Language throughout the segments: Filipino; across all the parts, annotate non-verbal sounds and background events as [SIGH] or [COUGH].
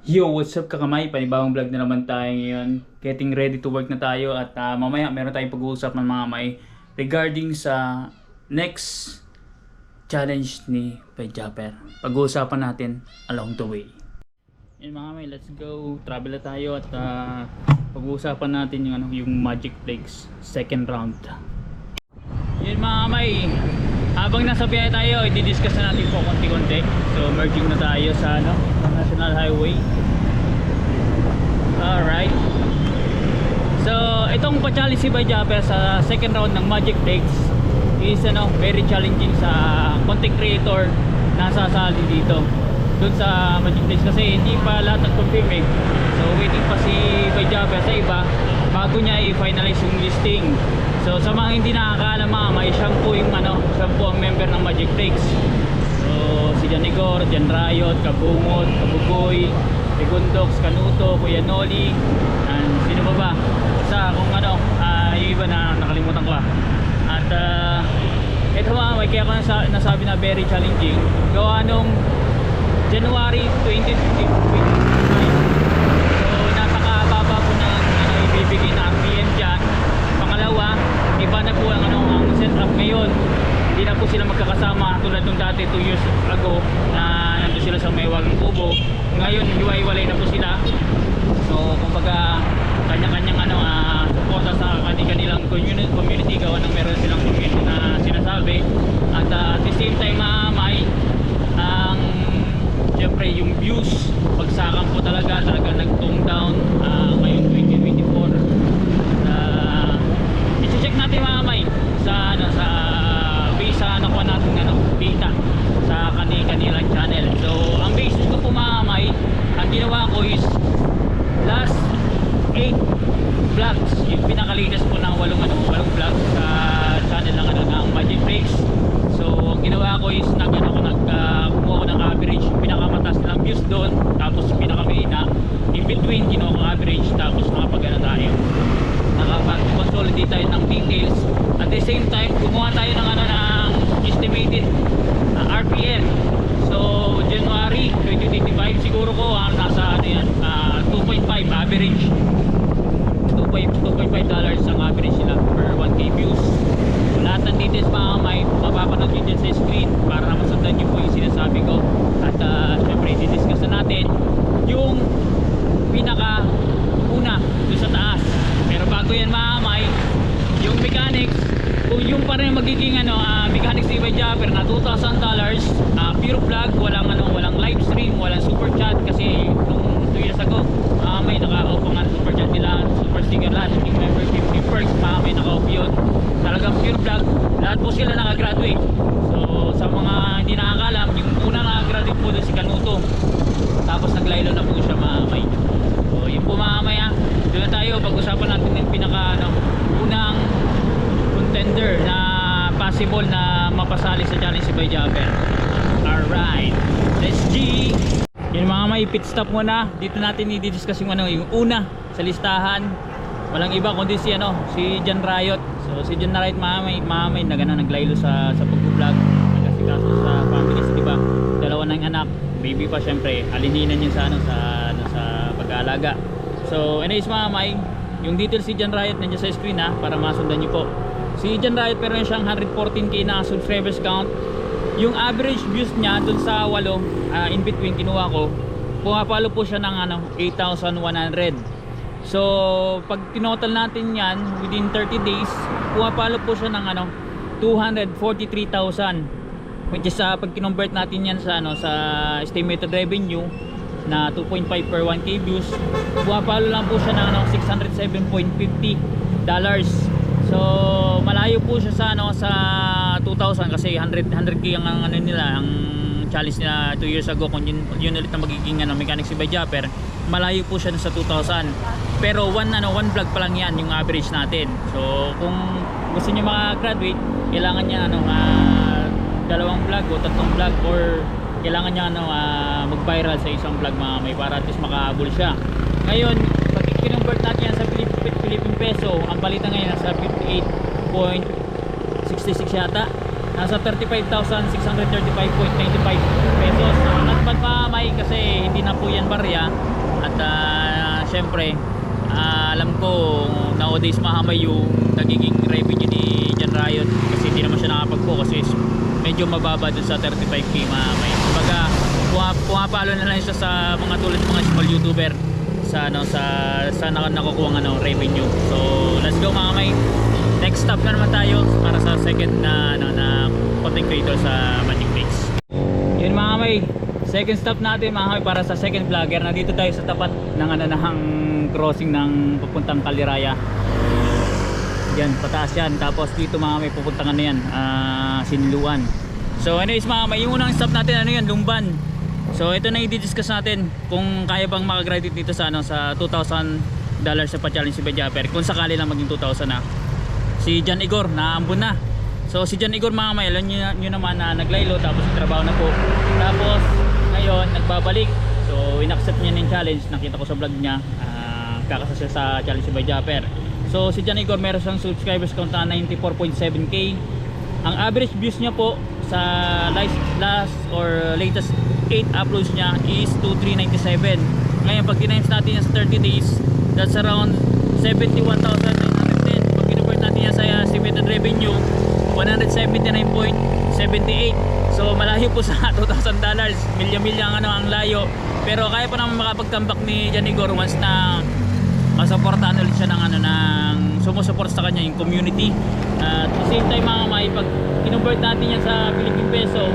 Yo, what's up kakamay? Panibagong vlog na naman tayo ngayon. Getting ready to work na tayo at ah, mamaya meron tayong pag-uusap ng mga may regarding sa next challenge ni Pajapper. Pag-uusapan natin along the way. Yun mga may, let's go. Travel na tayo at ah, pag-uusapan natin yung, ano, yung Magic Flakes second round. Yun mga may, habang nasa biyahe tayo, i-discuss na natin po konti-konti. So merging na tayo sa ano, National Highway. Alright. So itong pa-challenge si Bajapper sa second round ng Magic Flakes is ano, very challenging sa content creator na sasali dito. Doon sa Magic Flakes kasi hindi pa lahat nag-confirm eh. So waiting pa si Bajapper sa iba bago niya i-finalize yung listing. So sa mga hindi nakakaalam mga may po yung ano, po ang member ng Magic Flakes. So si Jan Igor, Jan Riot, Kabungot, Kabugoy, Segundox, Kanuto, Kuya Noli, and sino pa ba? Basta kung ano, ah, yung iba na nakalimutan ko ah. At ah, ito mga may kaya ko nasa, nasabi na very challenging. Gawa nung January 2015 So napakababa po ng ano, ibibigay na RPM dyan. Pangalawa, iba na po ang, ano, ang setup ngayon. Hindi na po sila magkakasama tulad nung dati 2 years ago na nandun sila sa may wagang kubo. Ngayon, hiwa-hiwalay na po sila. 20 no ang average tapos makapagana tayo. Nakapag-consolidate tayo ng details. At the same time gumawa tayo ng ano ng estimated uh, RPM so January 2025 siguro ko uh, nasa ano yan ah, uh, 2.5 average. 2.5 dollars ang average nila per 1k views. So, lahat ng details mga may mapapanood nyo dyan sa screen para masundan nyo po yung sinasabi ko. At uh, syempre didiscuss na natin yung pinaka una doon sa taas. Pero bago yan mga may yung mechanics kung yung pa rin magiging ano ah, mechanics ni Ibai Japper na 2,000 dollars ah, pure vlog walang ano walang live stream walang super chat kasi nung 2 years ago ah, may naka-off ang ano, super chat nila super sticker lahat yung member 50 perks mga may naka-off yun talagang pure vlog lahat po sila nakagraduate so sa mga hindi nakakalam yung una nakagraduate po doon si Kanuto tapos naglaylo na po siya mga may so yun po mga may ah. doon na tayo pag-usapan natin yung pinaka ano, unang contender na possible na mapasali sa challenge si Bay Jabber alright let's G yun mga may pit stop muna. Dito natin i-discuss yung ano yung una sa listahan. Walang iba kundi si ano si Jan Riot. So si Jan Riot mga may, mga may nagana naglaylo sa sa pag-vlog nagkasikaso sa family di ba? Dalawa ng anak. Baby pa syempre alininan yun sa ano sa ano, sa pag-aalaga. So anyways mga may yung details si Jan Riot nandiyan sa screen ha para masundan niyo po. Si Jan Riot pero siyang 114k na subscribers count. Yung average views niya dun sa walo ah, in between kinuha ko pumapalo po siya ng ano 8,100 so pag tinotal natin yan within 30 days pumapalo po siya ng ano 243,000 which is sa pag kinonvert natin yan sa ano sa estimated revenue na 2.5 per 1k views pumapalo lang po siya ng ano 607.50 dollars. So malayo po siya sa ano sa 2,000 kasi 100 100k ang, ang ano nila ang challenge nila 2 years ago kung yun, yun ulit na magiging ano, mechanics si Japper malayo po siya sa 2,000 pero one ano one vlog pa lang yan yung average natin. So kung gusto niyo maka-graduate kailangan niya ano ah, dalawang vlog o tatlong vlog or kailangan niya ano ah, mag-viral sa isang vlog mga may para at least makahabol siya. Ngayon pag kinonvert natin yan sa Pilip- Philippine peso. Ang balita ngayon nasa 58.66 yata nasa 35,635.95 pesos. So, not bad pa may kasi hindi na po yan barya at ah, syempre ah, alam ko nowadays mahamay yung nagiging revenue ni John Riot kasi hindi naman siya nakapag-focus medyo mababa dun sa 35k mahamay. Kumbaga puma- pumapalo na lang siya sa mga tulad mga small YouTuber sa ano sa sa nak- nakukuha ano revenue. So let's go mga may next stop na naman tayo para sa second na ano na content creator sa Magic Mix. Yun mga may second stop natin mga may para sa second vlogger. Nandito tayo sa tapat ng ano ng crossing ng papuntang Kaliraya. Yan, pataas yan. Tapos dito mga may pupuntang ano yan, ah, Sinluan. So anyways mga may, yung unang stop natin ano yan, Lumban. So ito na i-discuss natin kung kaya bang makagraduate dito sa ano sa 2,000 dollars sa pa-challenge si Bejaper kung sakali lang maging 2,000 na. Si John Igor naambun na. So si John Igor mga may, alam nyo, nyo naman na naglaylo tapos trabaho na po. Tapos ngayon nagbabalik. So inaccept niya yung challenge, nakita ko sa vlog niya. ah, kakasa siya sa challenge si Bejaper. So si John Igor meron siyang subscribers count na 94.7k. Ang average views niya po sa last, last or latest 8 uploads niya is 2397. Ngayon pag tinimes natin sa 30 days, that's around 71,910. Pag kinupert natin yan sa estimated revenue, 179.78. So malayo po sa [LAUGHS] 2,000 dollars. Milya-milya ang ano ang layo. Pero kaya pa naman makapagtambak ni Jan Igor once na masuportahan ulit siya ng ano ng sumusuport sa kanya yung community at the same time mga may pag kinonvert natin yan sa Philippine peso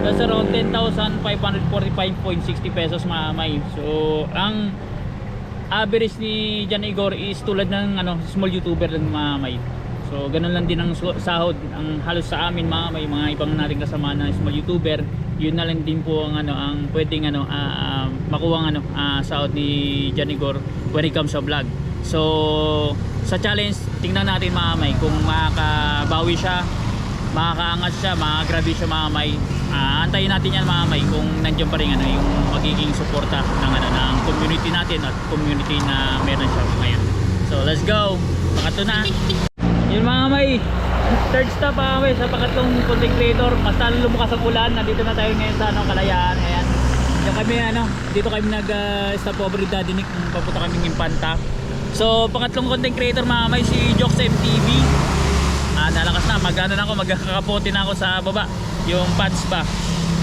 that's around 10,545.60 pesos mga may. So ang average ni Jan Igor is tulad ng ano small youtuber lang mga may. So ganun lang din ang sahod ang halos sa amin mga may mga ibang nating kasama na small youtuber. Yun na lang din po ang ano ang pwedeng ano ah, makuha ang ano ah, sahod ni Jan Igor when it comes sa vlog. So sa challenge tingnan natin mga may kung makakabawi siya makakaangat siya makagrabe siya mga may Ah, antayin natin yan mga may kung nandiyan pa rin ano, yung magiging suporta ng, ano, ng community natin at community na meron siya ngayon. So let's go! Pakato na. Yun mga may third stop mga may sa pangatlong content creator mas talo lumukas ang ulan nandito na tayo ngayon sa ano, kalayaan. Ayan. Dito kami ano dito kami nag uh, stop over with Daddy Nick. Papunta kami ng Impanta. So pangatlong content creator mga may si Jox MTV nalakas na magano na ako magkakapote na ako sa baba. Yung pads ba?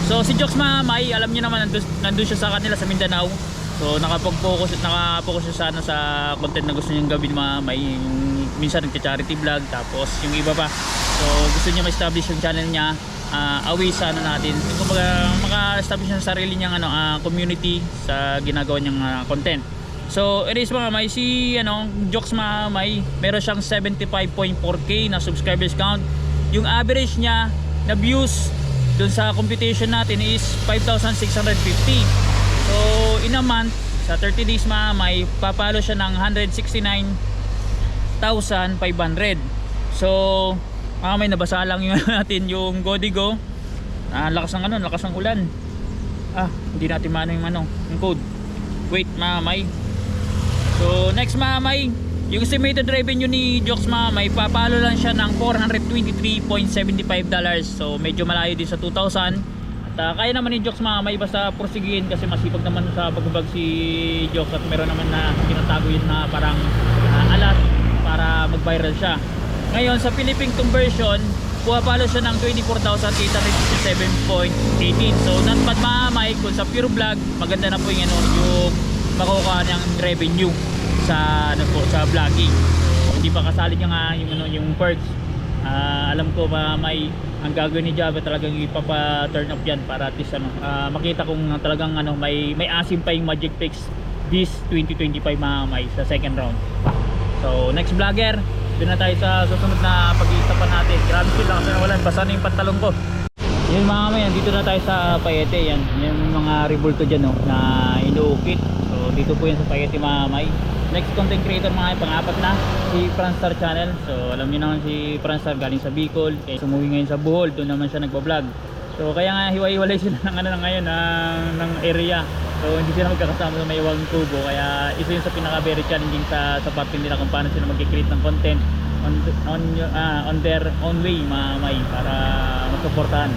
So si Jox Mamay alam niyo naman nandun, nandun siya sa kanila sa Mindanao. So nakapag-focus nakapokus siya sa ano sa content na gusto niyang gawin Mamay. Yung minsan nagka-charity vlog tapos yung iba pa. So gusto niya ma-establish yung channel niya uh, away sa ano natin. Kumbaga maka-establish ng sarili niyang ano ah, community sa ginagawa niyang ah, content So, it is mga may si ano, Jokes mga may meron siyang 75.4k na subscribers count. Yung average niya na views dun sa computation natin is 5,650. So, in a month, sa 30 days mga may papalo siya ng 169,500. So, mga may nabasa lang yun [LAUGHS] natin yung Godigo. Ah, lakas ng ano, lakas ng ulan. Ah, hindi natin mano yung ano, yung code. Wait, mga may. So next mamay, yung estimated revenue ni Jokes mamay, papalo lang siya ng 423.75 dollars. So medyo malayo din sa 2,000. At ah, kaya naman ni Jokes mamay basta porsigihin kasi masipag naman sa pagbablog si Jokes at meron naman na tinatago yun na parang ah, alat para mag-viral siya. Ngayon sa Philippine conversion, pumapalo siya ng 24,857.18. So not bad mamay kung sa pure vlog, maganda na po yung, ano, yung makukuha niyang revenue sa ano po sa vlogging. Hindi pa kasali niya nga yung ano yung perks. Ah, alam ko ba may ang gagawin ni Java talagang ipapa-turn up yan para at least ano, ah, makita kung talagang ano may may asim pa yung Magic Picks this 2025 mga may sa second round. So next vlogger, doon na tayo sa susunod na pag-iisapan natin. Grabe sila kasi nawalan, basa na yung pantalon ko. Yun mga kamayan, dito na tayo sa Payete yan. Yung mga revolto dyan no, na inuukit. Dito po yan sa mga kamay. Next content creator mga pang-apat na, si Franstar Channel. So alam niyo naman si Franstar galing sa Bicol. Kaya sumuwi ngayon sa Bohol, doon naman siya nagpa-vlog. So kaya nga hiwa-hiwalay sila [LAUGHS] ng ano ngayon ng, ng area. So hindi sila magkakasama sa may iwang tubo. Kaya isa yun sa pinaka very challenging sa, sa parte nila kung paano sila mag-create ng content on on ah, on their own way mga may para masuportahan.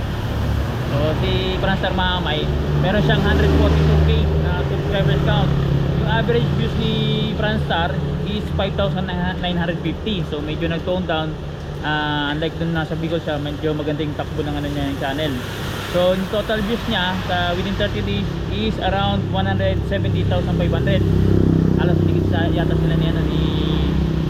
So si Franstar mga may meron siyang 142k na subscribers count. Average views ni Franstar is 5,950. So medyo nag-tone down. Ah, unlike dun nasa Bicol siya, medyo magandang takbo ng ano niya yung channel. So yung total views niya sa within 30 days is around 170,500. Alas tigit sa yata sila ni ano ni,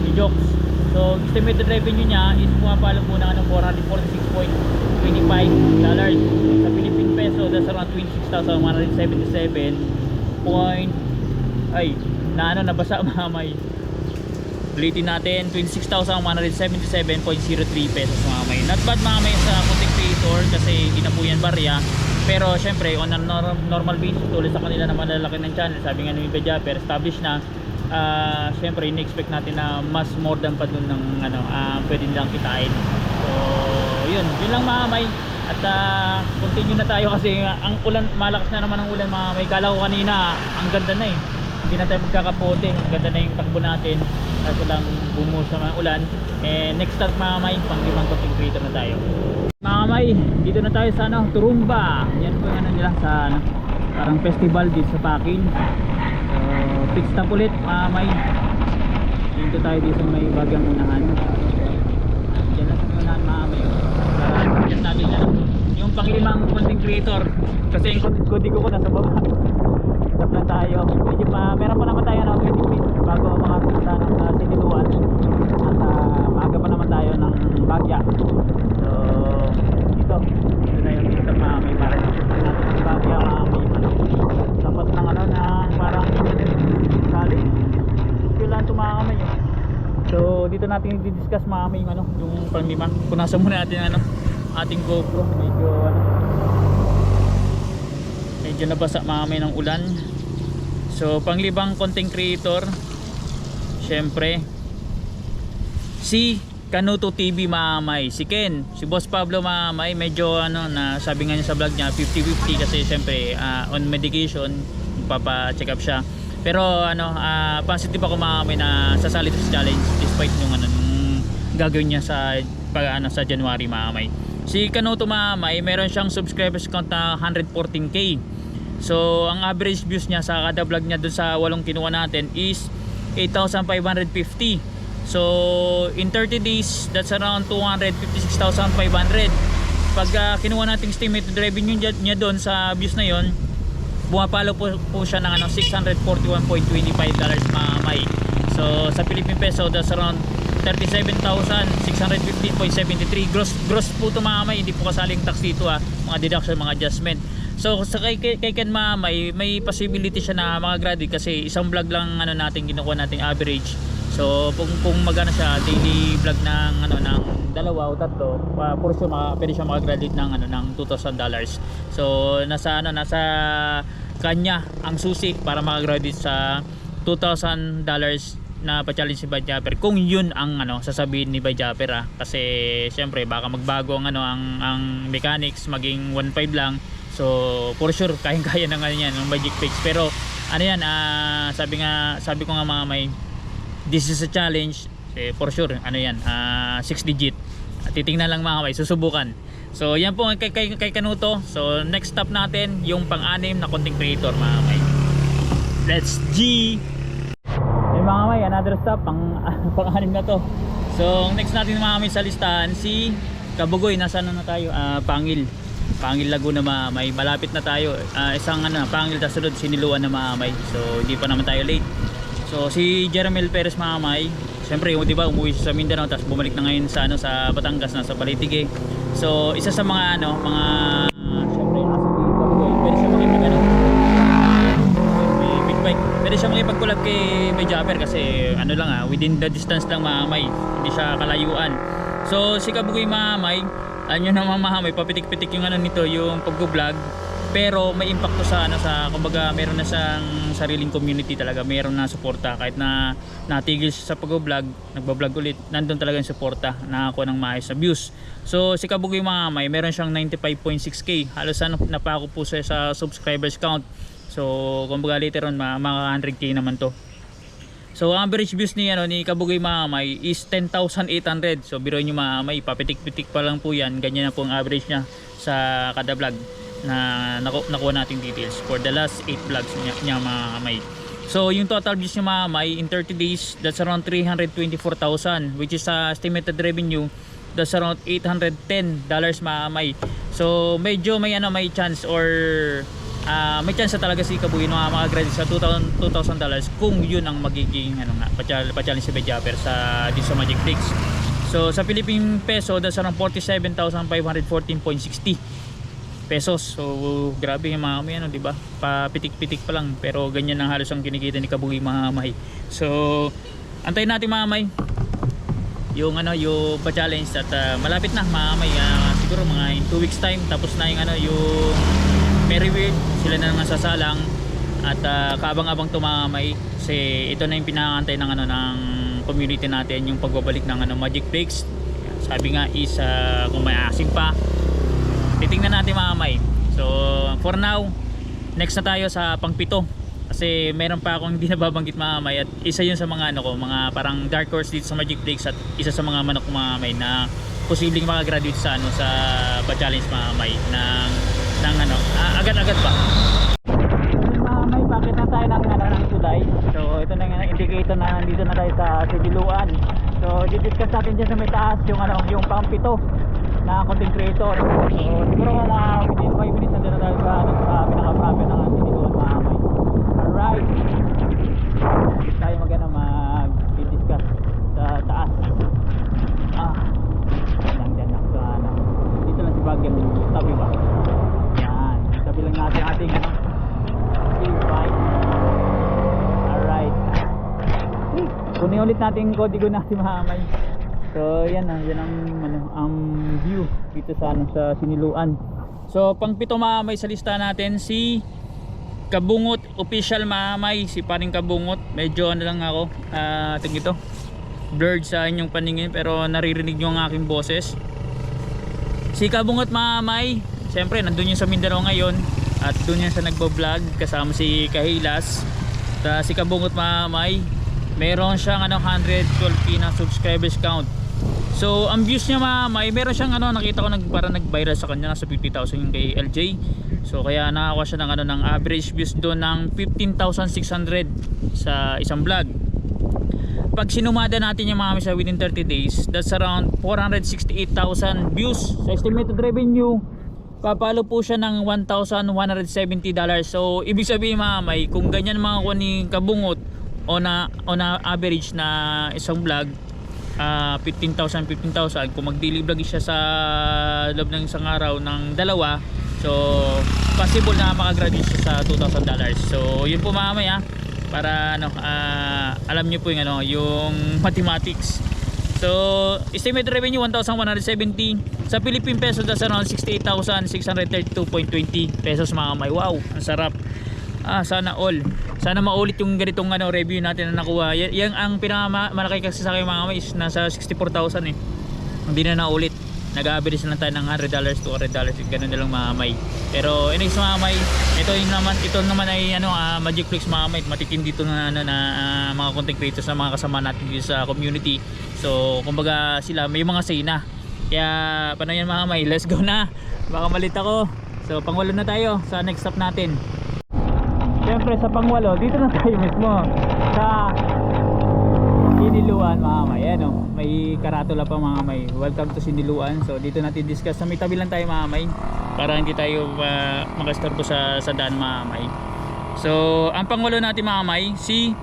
ni Jokes. So estimated revenue niya is pumapalo po ng ano 446.25 dollars sa Philippine peso that's around 26,177 point ay na ano nabasa [LAUGHS] mamay. Ulitin natin 26,177.03 pesos mga may not bad mga may sa content creator kasi hindi na po yan barya. Pero syempre on a nor- normal basis tulad sa kanila na malalaki ng channel sabi nga ni Japper established na ah syempre in-expect natin na mas more than pa dun ng ano ah pwede nilang kitain. So yun yun lang mga may at ah, continue na tayo kasi ang ulan malakas na naman ang ulan mga may kala ko kanina ang ganda na eh hindi na tayo magkakapote. Ganda na yung takbo natin. Kaso lang bumuhos na mga ulan. Eh next start mga may pang limang creator na tayo. Mga may dito na tayo sa ano Turumba. Yan po yung ano nila sa ano, parang festival dito sa Pakin. So pit stop ulit mga may. Dito tayo dito sa may bagyang unahan. Diyan lang sa unahan mga may. Check natin yan yung panglimang content creator. Kasi yung content ko ko ko nasa baba Stop lang tayo. Medyo pa, meron pa naman tayo ng 20 minutes bago makapunta ng uh, siniluan. At uh, maaga pa naman tayo ng bagya. So, dito. Dito na yung dito mga may parang bagya, mga may. Tapos ng ano na parang sali. Kailangan tumakamay yun. So, dito natin i-discuss mga may ano, yung panglima. Punasan muna natin ano, ating GoPro. Medyo ano, medyo nabasa mamay ng ulan so panglibang content creator syempre si Kanuto TV mamay si Ken si Boss Pablo mamay medyo ano na sabi nga niya sa vlog niya 50-50 kasi syempre ah, on medication papa-check up siya. Pero ano ah, positive ako mamay na sasali sa challenge despite yung ano gagawin niya sa pag ano sa January mamay si Kanuto mamay meron siyang subscribers count na 114k So, ang average views niya sa kada vlog niya dun sa walong kinuha natin is 8,550. So, in 30 days, that's around 256,500. Pag uh, kinuha natin estimated revenue niya, niya doon sa views na yon, bumapalo po, po siya ng ano, 641.25 dollars mamay. So, sa Philippine peso, that's around 37,615.73 gross gross po ito mamay hindi po kasaling tax dito ah mga deduction mga adjustment so sa kay, kay, kay Ken mamay may possibility siya na makagraduate kasi isang vlog lang ano natin kinukuha nating average. So kung, kung magana siya daily vlog ng ano ng dalawa o tatlo pa for sure maka, pwede siya makagraduate ng ano ng 2,000 dollars. So nasa ano nasa kanya ang susi para makagraduate sa 2,000 dollars na pa-challenge si Bajapper kung yun ang ano sasabihin ni Bajapper ah. Kasi syempre baka magbago ang ano ang ang mechanics maging 1.5 lang so for sure kayang-kaya na nga yan ng Magic Fix. Pero ano yan ah sabi nga sabi ko nga mga may this is a challenge. Eh, for sure ano yan 6 digit. At titingnan lang mga may susubukan. So yan po kay, kay, kay Kanuto so next stop natin yung pang-anim na content creator mga may. Let's G. Yung mga may another stop pang [LAUGHS] pang-anim na to. So next natin mga may sa listahan si Kabugoy. Nasa na tayo? Ah, Pangil Pangil Laguna mga may malapit na tayo Ah, isang ano Pangil tas sunod siniluan na mga may so hindi pa naman tayo late so si Jeremel Perez mga may Siyempre, yung, di ba, umuwi siya sa Mindanao tapos bumalik na ngayon sa ano sa Batangas na sa Balitige. So, isa sa mga ano, mga si Kabugoy, pwede siya makipag ano, may big bike. Pwede siya makipag-collab kay may Japper kasi ano lang ah, within the distance lang maamay. Hindi siya kalayuan. So si Kabugoy maamay, ano naman maamay, papitik-pitik yung ano nito, yung pag-vlog. Pero may impact to sa ano sa kumbaga meron na siyang sariling community talaga, meron na suporta kahit na natigil siya sa pag-vlog, nagba-vlog ulit, nandun talaga yung suporta, nakakuha ng maayos na views. So si Kabugoy maamay, meron siyang 95.6k. Halos ano, napako po siya sa subscribers count. So, kumbaga later on, mga, mga 100k naman to. So average views ni ano ni Kabugay Mamay is 10,800. So biro niyo Mamay, papitik-pitik pa lang po 'yan. Ganyan na po ang average niya sa kada vlog na naku- nakuha nating details for the last 8 vlogs niya, niya Mamay. So yung total views niya Mamay in 30 days that's around 324,000 which is sa estimated revenue that's around 810 dollars Mamay. So medyo may ano may chance or Ah, may chance talaga si Kabuy na makagraduate sa 2,000 2,000 dollars kung yun ang magiging ano nga, pa-challenge pa si Bedjapper sa di sa Magic Tricks. So sa Philippine peso that's around 47,514.60 pesos. So grabe yung mga may ano, 'di ba? Papitik-pitik pa lang pero ganyan ang halos ang kinikita ni Kabuy mga may. So antayin natin mga may yung ano yung pa-challenge at ah, malapit na mga may ah, siguro mga in 2 weeks time tapos na yung ano yung Merryweird sila na naman sasalang at ah, kaabang-abang tumamay kasi ito na yung pinakantay ng ano ng community natin yung pagbabalik ng ano Magic Breaks sabi nga is ah, kung may asim pa. Titingnan natin mga may so for now next na tayo sa pangpito. Kasi meron pa akong [LAUGHS] hindi nababanggit mga may at isa yun sa mga ano ko mga parang dark horse dito sa Magic Breaks at isa sa mga manok ko, mga may na posibleng makagraduate sa ano sa pa-challenge mga may ng ng ano agad-agad ba mga may bakit na tayo ng ano ng tulay. So ito na yung indicator na nandito na tayo sa Sibiluan. So didiscuss natin dyan sa may taas yung ano yung pangpito na content creator so siguro mga within 5 minutes nandito na tayo sa, ano, sa pinaka-profit ng Sibiluan mga may alright. Tayo mag ano mag-discuss sa taas. Ah dyan lang sa ano. Dito lang si Bagyang tabi ba natin ating ano Right. Alright. [LAUGHS] Kunin ulit natin kodigo natin mahamay. So yan na, yan ang ano, ang view dito sa ano sa Siniluan. So pang pito mahamay sa lista natin si Kabungot official mahamay si paring Kabungot. Medyo ano lang ako, uh, ito. Blurred sa inyong paningin pero naririnig niyo ang aking boses. Si Kabungot Mamay, siyempre nandun yung sa Mindanao ngayon at doon yan sa nagbo-vlog kasama si Kahilas. Ta si Kabungot Mamay, meron siyang ano 112k na subscribers count. So ang views niya Mamay, meron siyang ano nakita ko nag para nag-viral sa kanya nasa 50,000 yung kay LJ. So kaya nakakuha siya ng ano ng average views doon ng 15,600 sa isang vlog pag sinumada natin yung mga sa within 30 days that's around 468,000 views sa estimated revenue papalo po siya ng 1,170 dollars. So ibig sabihin mga may kung ganyan mga kuha ni Kabungot on a, on a average na isang vlog ah 15,000 15,000 kung mag daily vlog siya sa loob ng isang araw ng dalawa so possible na makagraduate siya sa 2,000 dollars. So yun po mga may ah. Para ano ah, alam niyo po yung ano yung mathematics so estimated revenue 1,170 sa Philippine peso that's around 68,632.20 pesos mga may wow ang sarap. Ah sana all. Sana maulit yung ganitong ano review natin na nakuha. Yan, yan ang pinakamalaki kasi sa akin mga may is nasa 64,000 eh. Hindi na naulit. Nag-average lang tayo ng 100 dollars to 100 dollars ganun na lang mga may pero anyways mga may ito yung naman ito naman ay ano ah, Magic Flix mga may matikim dito na ano na ah, mga content creators na mga kasama natin dito sa community so kumbaga sila may mga say na. Kaya paano yan mga may let's go na. Baka malit ako. So pangwalo na tayo sa next stop natin. Siyempre sa pangwalo dito na tayo mismo. Sa Siniluan mga may. Ano, may karatula pa mga may. Welcome to Siniluan. So dito natin discuss. Sa may tabi lang tayo mga may. Para hindi tayo uh, makastorbo sa, sa daan mga may. So ang pangulo natin mga may si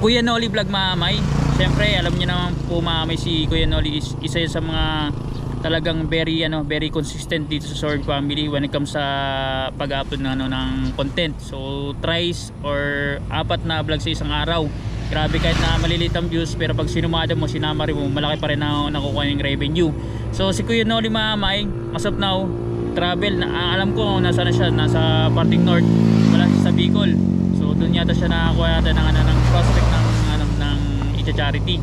Kuya Noli Vlog mga may syempre alam niyo naman po mga si Kuya Noli is isa sa mga talagang very ano very consistent dito sa Sword Family when it comes sa pag-upload ng ano ng content. So thrice or apat na vlog sa isang araw. Grabe kahit na malilit ang views pero pag sinumada mo sinama rin mo malaki pa rin na nakukuha yung revenue. So si Kuya Noli Mamay as of now? Travel na ah, alam ko nasa na siya nasa parting north wala siya sa Bicol. So doon yata siya nakakuha yata ng, ano, ng prospect ng Icha Charity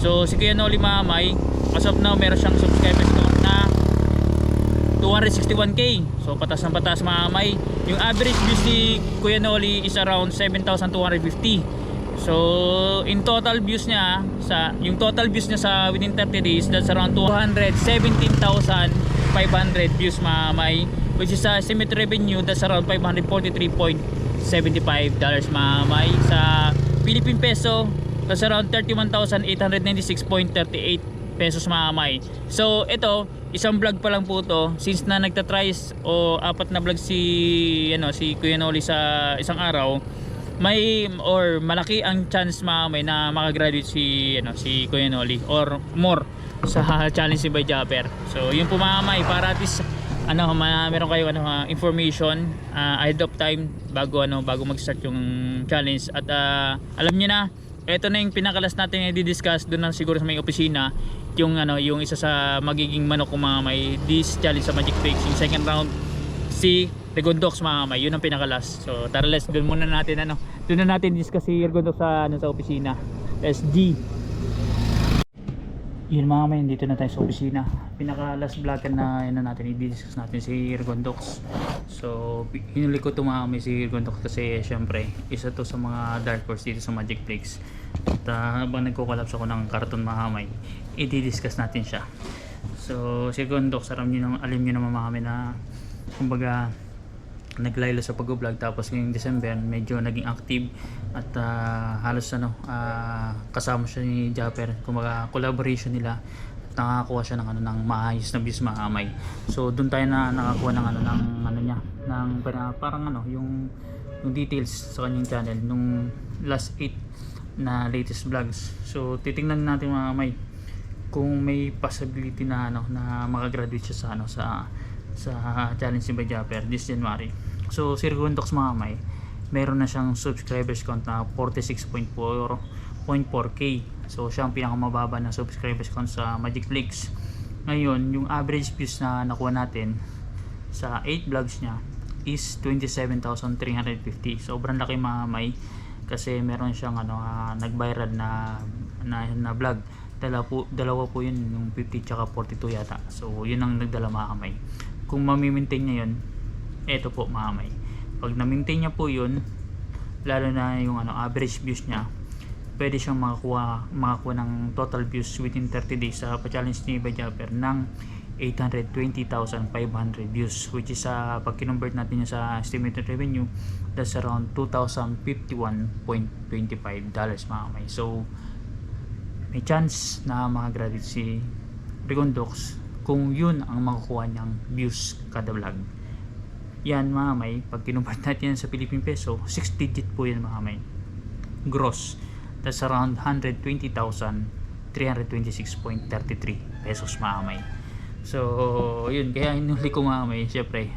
so si Kuya Noli Mamay as of now meron siyang subscribers count na 261k so patas ng patas mga may yung average views ni Kuya Noli is around 7,250 So, in total views niya, sa, yung total views niya sa within 30 days, that's around 217,500 views mga may. Which is sa estimate revenue, that's around 543.75 dollars mga may. Sa Philippine peso, that's around 31,896.38 pesos mga may. So, ito, isang vlog pa lang po to since na nagtatries o apat na vlog si ano si Kuya Noli sa isang araw may or malaki ang chance mamay na makagraduate si ano si Kuya Noli or more sa [LAUGHS] challenge si by Japper. So yun po mamay para at least ano ma meron kayo ano information ah, ahead of time bago ano bago mag-start yung challenge at ah, alam niyo na ito na yung pinakalas natin na i-discuss doon na siguro sa may opisina yung ano yung isa sa magiging manok kung mga may this challenge sa Magic Tricks. Yung second round si Regondox mga may yun ang pinakalas. So tara let's doon muna natin ano doon na natin discuss si Regondox sa ano sa opisina. SG yun mga may dito na tayo sa opisina. Pinaka last vlog na ano natin i-discuss natin si Regondox. So hinuli ko ito mga may si Regondox kasi syempre isa to sa mga dark horse dito sa Magic Flakes at uh, habang nagko-collapse ako ng karton mahamay i-discuss natin siya. So si Regondox alam nyo naman alam nyo naman mga may na kumbaga naglaylo sa pag-vlog. Tapos ngayong December medyo naging active. At ah, halos ano ah, kasama siya ni Japper. Kumbaga collaboration nila. At nakakuha siya ng ano ng maayos na views mahamay. So doon tayo na nakakuha ng ano ng ano niya ng para- parang ano yung yung details sa kanyang channel nung last 8 na latest vlogs so titingnan natin mga may kung may possibility na ano na makagraduate siya sa ano sa sa challenge ni Japper this January. So Sir Guntox mga may meron na siyang subscribers count na 46.4.4k. So siya ang pinakamababa na subscribers count sa Magic Flix. Ngayon, yung average views na nakuha natin sa 8 vlogs niya is 27,350. Sobrang laki mga may kasi meron siyang ano ah, nag-viral na na, na vlog. Dalawa po, dalawa po yun, yung 50 tsaka 42 yata. So, yun ang nagdala mga kamay. Kung mamimaintain niya yun, eto po mga kamay. Pag na-maintain niya po yun, lalo na yung ano, average views niya, pwede siyang makakuha, makakuha ng total views within 30 days sa pa-challenge ni Bajapper ng 820,500 views which is sa pag kinonvert natin yun sa estimated revenue that's around 2,051.25 dollars mga kamay. So, may chance na makagraduate si Rigondox kung yun ang makukuha niyang views kada vlog. Yan mga may, pag kinumpart natin yan sa Philippine Peso, 6 digit po yan mga may. Gross. That's around 120,326.33 pesos mga may. So, yun. Kaya hinuli ko mga may, syempre,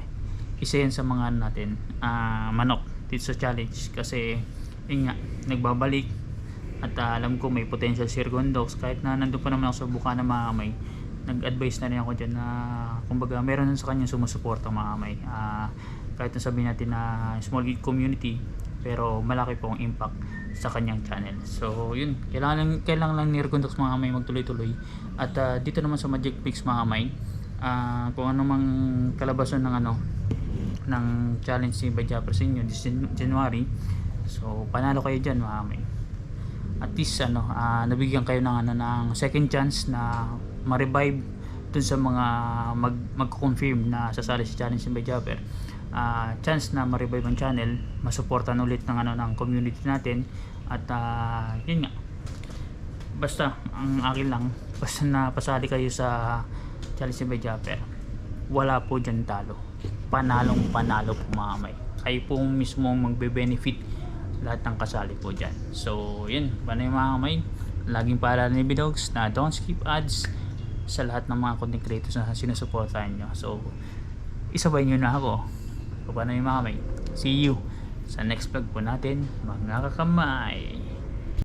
isa yan sa mga ano natin, ah, manok dito sa challenge. Kasi, yun nga, nagbabalik, at ah, alam ko may potential si Gondox kahit na nandun pa naman ako sa Bukana mga kamay nag-advise na rin ako dyan na kumbaga meron sa kanya sumusuporta mga kamay Ah, kahit na sabihin natin na small community pero malaki po ang impact sa kanyang channel. So yun. Kailangan lang, kailangan lang ni Gondox mga kamay magtuloy-tuloy. At ah, dito naman sa Magic Pix mga kamay ah, kung ano mang kalabasan ng ano ng challenge ni Bajapper sa this Jan- January so panalo kayo dyan mga kamay at least ano ah, nabigyan kayo ng ano ng second chance na ma-revive dun sa mga mag magko-confirm na sasali sa challenge ni Jabber ah chance na ma-revive ang channel masuportan ulit ng ano ng community natin. At ah, yun nga. Basta ang akin lang [LAUGHS] basta na pasali kayo sa challenge ni Jabber wala po dyan talo. Panalong panalo po mga may kayo po mismo ang magbe-benefit. Lahat ng kasali po dyan. So yun. Mga kamay? Laging paalala ni Bidogs na don't skip ads sa lahat ng mga content creators na sinusuportahan nyo. So isabay nyo na ako so paano yung mga kamay see you sa next vlog po natin mga kakamay